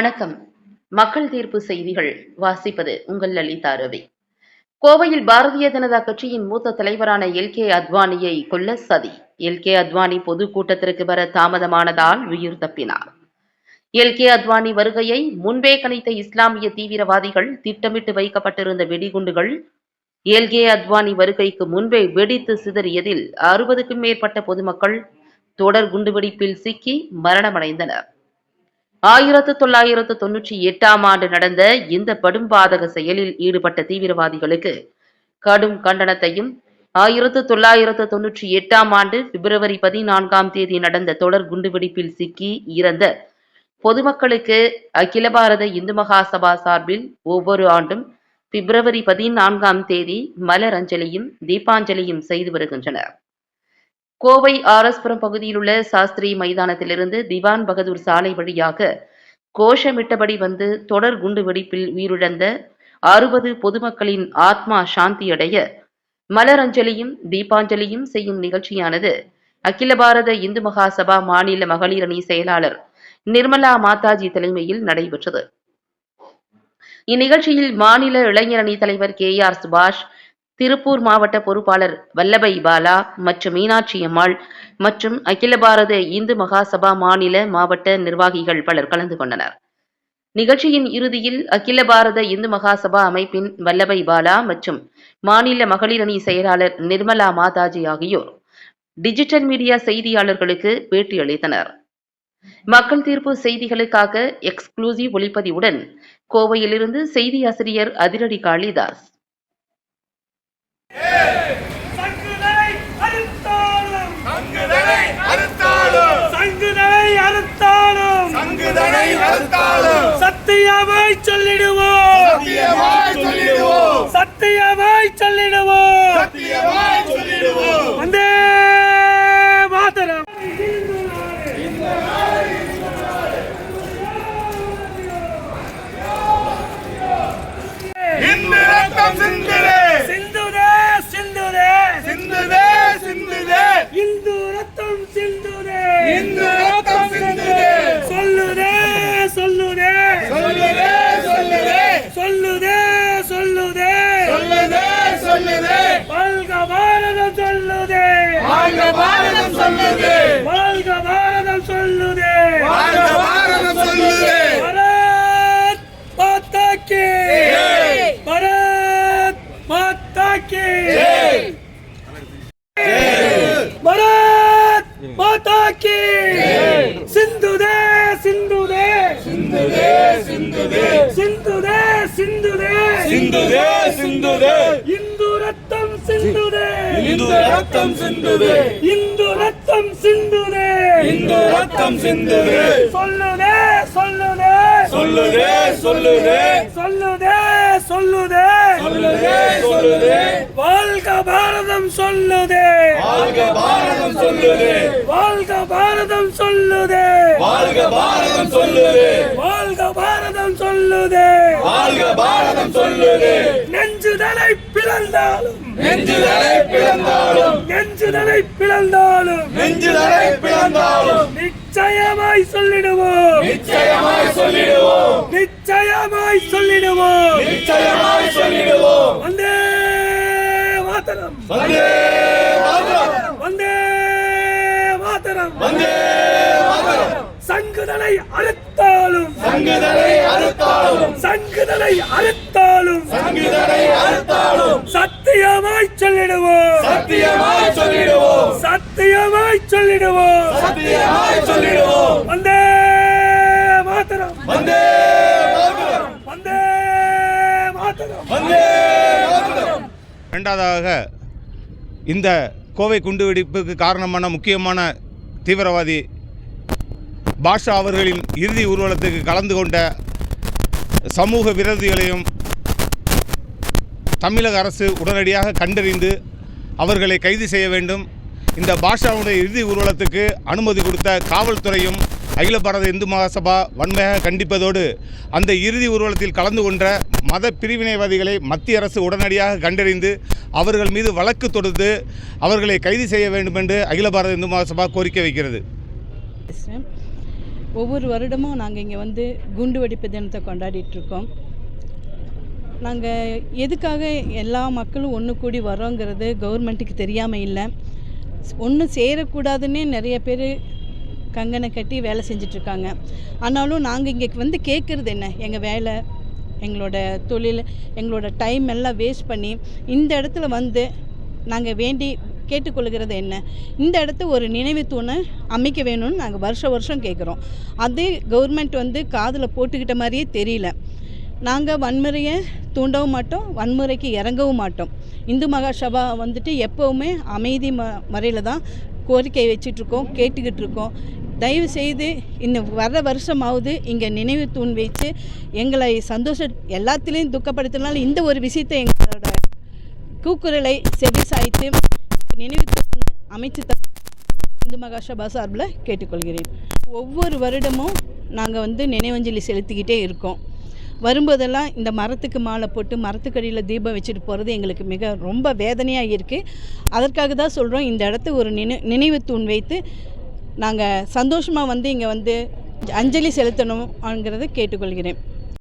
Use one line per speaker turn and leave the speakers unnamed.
வணக்கம். மக்கள் தீர்ப்பு செய்திகள் வாசிப்பது உங்கள் லலிதா ரவி. கோவையில் பாரதிய ஜனதா கட்சியின் மூத்த தலைவரான எல் கே அத்வானியை கொல்ல சதி. எல் கே அத்வானி பொதுக்கூட்டத்திற்கு வர தாமதமானதால் உயிர் தப்பினார். எல் கே அத்வானி வருகையை முன்பே கணித்த இஸ்லாமிய தீவிரவாதிகள் திட்டமிட்டு வைக்கப்பட்டிருந்த வெடிகுண்டுகள் எல் கே அத்வானி வருகைக்கு முன்பே வெடித்து சிதறியதில் அறுபதுக்கும் மேற்பட்ட பொதுமக்கள் தொடர் குண்டுவெடிப்பில் சிக்கி மரணமடைந்தனர். ஆயிரத்து தொள்ளாயிரத்து தொன்னூற்றி எட்டாம் ஆண்டு நடந்த இந்த படும்பாதக செயலில் ஈடுபட்ட தீவிரவாதிகளுக்கு கடும் கண்டனத்தையும் ஆயிரத்து தொள்ளாயிரத்து தொன்னூற்றி எட்டாம் ஆண்டு பிப்ரவரி பதினான்காம் தேதி நடந்த தொடர் குண்டுவெடிப்பில் சிக்கி இறந்த பொதுமக்களுக்கு அகில பாரத இந்து மகாசபா சார்பில் ஒவ்வொரு ஆண்டும் பிப்ரவரி பதினான்காம் தேதி மலர் அஞ்சலியும் தீபாஞ்சலியும் செய்து வருகின்றனர். கோவை ஆரஸ்புரம் பகுதியில் உள்ள சாஸ்திரி மைதானத்திலிருந்து திவான் பகதூர் சாலை வழியாக கோஷமிட்டபடி வந்து தொடர் குண்டு வெடிப்பில் உயிரிழந்த அறுபது பொதுமக்களின் ஆத்மா சாந்தியடைய மலரஞ்சலியும் தீபாஞ்சலியும் செய்யும் நிகழ்ச்சியானது அகில பாரத இந்து மகாசபா மாநில மகளிர் அணி செயலாளர் நிர்மலா மாதாஜி தலைமையில் நடைபெற்றது. இந்நிகழ்ச்சியில் மாநில இளைஞரணி தலைவர் கே ஆர் சுபாஷ் திருப்பூர் மாவட்ட பொறுப்பாளர் வல்லபை பாலா மற்றும் மீனாட்சி அம்மாள் மற்றும் அகில பாரத இந்து மகாசபா மாநில மாவட்ட நிர்வாகிகள் பலர் கலந்து கொண்டனர். நிகழ்ச்சியின் இறுதியில் அகில பாரத இந்து மகாசபா அமைப்பின் வல்லபை பாலா மற்றும் மாநில மகளிர் அணி செயலாளர் நிர்மலா மாதாஜி ஆகியோர் டிஜிட்டல் மீடியா செய்தியாளர்களுக்கு பேட்டியளித்தனர் மக்கள் தீர்ப்பு செய்திகளுக்காக எக்ஸ்க்ளூசிவ் ஒளிப்பதிவுடன் கோவையிலிருந்து செய்தி ஆசிரியர் அதிரடி காளிதாஸ்.
வாழ்க பாரதம் சொல்லுதே.
வாழ்க பாரதம் சொல்லுதே.
வாழ்க பாரதம் சொல்லுதே. பாரத் மாதா கி. பாரத் கி. பாரத் கி இந்து ரத்தம் சிந்துதே.
இந்து ரத்தம் சிந்துதே.
இந்து ரத்தம் சிந்துதே. சொல்லுதே சொல்லுதே.
சொல்லுதே சொல்லுதே.
சொல்லுதே சொல்லுதே.
சொல்லுதே சொல்லுதே.
பாரதம் சொல்லுதே.
வாழ்க பாரதம் சொல்லுதே.
வாழ்க பாரதம் சொல்லுதே.
வாழ்க பாரதம் சொல்லுதே.
வாழ்க பாரதம் சொல்லுதே.
வாழ்க பாரதம் சொல்லுதே.
நெஞ்சுதலை பிளந்தாலும்.
நெஞ்சுதலை பிளந்தாலும்.
நெஞ்சுதலை பிளந்தாலும்.
நெஞ்சுதலை பிளந்தாலும்.
நிச்சயமாய் சொல்லிடுவோம்.
நிச்சயமாய் சொல்லிடுவோம்.
நிச்சயமாய் சொல்லிடுவோம்.
நிச்சயமாய் சொல்லிடுவோம்.
வந்தே மாதரம்.
வந்தே மாதரம்.
வந்தே மாதரம்.
வந்தே மாதரம்.
சங்குதலை அறுத்தாலும்.
சங்குதலை அறுத்தாலும்.
சங்குதலை அறுத்தாலும்.
சங்குதலை அறுத்தாலும்.
சத்தியமாய் சொல்லிடுவோம்.
சத்தியமாய் சொல்லிடுவோம்.
சத்தியமாய் சொல்லிடுவோம்.
சத்தியமாய் சொல்லிடுவோம்.
வந்தே மாதரம்.
வந்தே மாதரம்.
வந்தே மாதரம்.
வந்தே
இரண்டாவதாக இந்த கோவை குண்டுவெடிப்புக்கு காரணமான முக்கியமான தீவிரவாதி பாஷா அவர்களின் இறுதி ஊர்வலத்துக்கு கலந்து கொண்ட சமூக விரோதிகளையும் தமிழக அரசு உடனடியாக கண்டறிந்து அவர்களை கைது செய்ய வேண்டும். இந்த பாஷாவுடைய இறுதி ஊர்வலத்துக்கு அனுமதி கொடுத்த காவல்துறையும் அகில பாரத இந்து மகாசபா வன்மையாக கண்டிப்பதோடு அந்த இறுதி ஊர்வலத்தில் கலந்து கொண்ட மத பிரிவினைவாதிகளை மத்திய அரசு உடனடியாக கண்டறிந்து அவர்கள் மீது வழக்கு தொடுத்து அவர்களை கைது செய்ய வேண்டும் என்று அகில பாரத இந்து மகாசபா கோரிக்கை வைக்கிறது.
ஒவ்வொரு வருடமும் நாங்கள் இங்கே வந்து குண்டு வெடிப்பு தினத்தை கொண்டாடிட்டு இருக்கோம் நாங்கள் எதுக்காக எல்லா மக்களும் ஒன்று கூடி வரோங்கிறது கவர்மெண்ட்டுக்கு தெரியாமல் இல்லை. ஒன்று சேரக்கூடாதுன்னே நிறைய பேர் கங்கனை கட்டி வேலை செஞ்சிட்ருக்காங்க ஆனாலும் நாங்கள் இங்கே வந்து கேட்குறது என்ன? எங்கள் வேலை எங்களோட தொழில் எங்களோட டைம் எல்லாம் வேஸ்ட் பண்ணி இந்த இடத்துல வந்து நாங்கள் வேண்டி கேட்டுக்கொள்கிறது என்ன? இந்த இடத்த ஒரு நினைவு தூணை அமைக்க வேணும்னு நாங்கள் வருஷ வருஷம் கேட்குறோம் அது கவர்மெண்ட் வந்து காதில் போட்டுக்கிட்ட மாதிரியே தெரியல. நாங்கள் வன்முறையை தூண்டவும் மாட்டோம் வன்முறைக்கு இறங்கவும் மாட்டோம். இந்து மகாசபா வந்துட்டு எப்போவுமே அமைதி ம முறையில் தான் கோரிக்கை வச்சிட்ருக்கோம் கேட்டுக்கிட்டு இருக்கோம் தயவு செய்து இந்த வர்ற வருஷமாவது இங்கே நினைவு தூண் வச்சு எங்களை சந்தோஷ எல்லாத்துலேயும் துக்கப்படுத்தினாலும் இந்த ஒரு விஷயத்தை எங்களோட கூக்குரலை செவி சாய்த்து நினைவு தூண் அமைச்சு த இந்து மகாசபா சார்பில் கேட்டுக்கொள்கிறேன். ஒவ்வொரு வருடமும் நாங்கள் வந்து நினைவஞ்சலி செலுத்திக்கிட்டே இருக்கோம். வரும்போதெல்லாம் இந்த மரத்துக்கு மாலை போட்டு மரத்துக்கடியில் தீபம் வச்சுட்டு போகிறது எங்களுக்கு மிக ரொம்ப வேதனையாக இருக்குது அதற்காக தான் சொல்கிறோம் இந்த இடத்த ஒரு நினை நினைவு தூண் வைத்து நாங்கள் சந்தோஷமாக வந்து இங்கே வந்து அஞ்சலி செலுத்தணும்ங்கிறத கேட்டுக்கொள்கிறேன்.